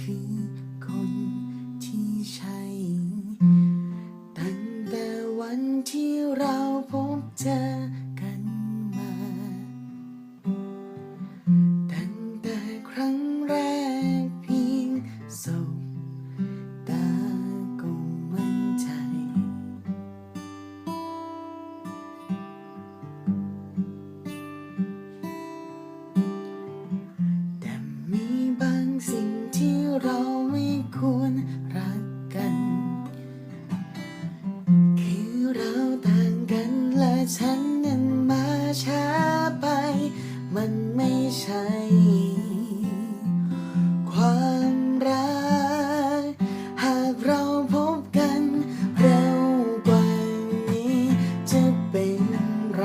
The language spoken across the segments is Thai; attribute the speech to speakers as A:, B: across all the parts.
A: คือคนที่ใช่ ตั้งแต่วันที่เรา ฉันนั้นมาช้าไป มันไม่ใช่ ความรัก หากเราพบกันเร็วกว่านี้ จะเป็นไร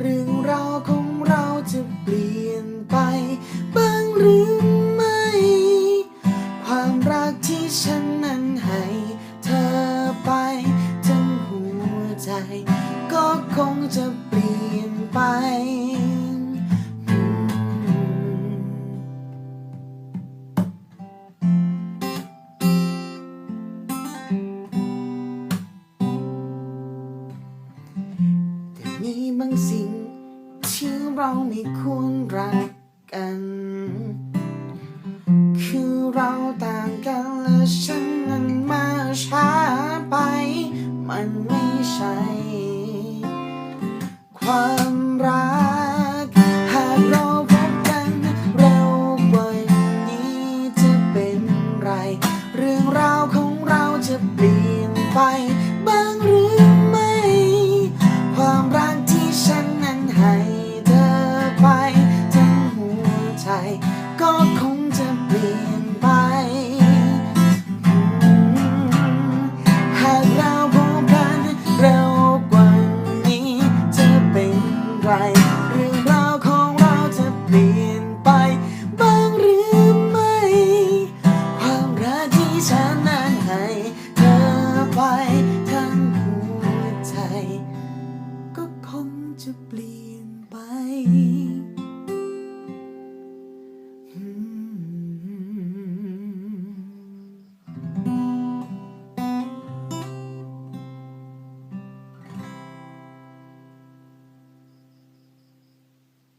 A: เรื่องราวของเราจะเปลี่ยน มีบางสิ่ง ที่เราไม่ควรรักกัน คือเราต่างกันและฉันนั้นมาช้าไป มันไม่ใช่ ความรัก หากเราพบกันเร็วกว่านี้จะเป็นไร เรื่องราวของเราจะเปลี่ยนไป ก็คงจะเปลี่ยนไป หากเราพบกันเร็วกว่านี้จะเป็นไร เรื่องราวของเราจะเปลี่ยนไป บ้างหรือไม่ ความรักที่ฉันนั้นให้เธอไปทั้งหัวใจ ก็คงจะเปลี่ยน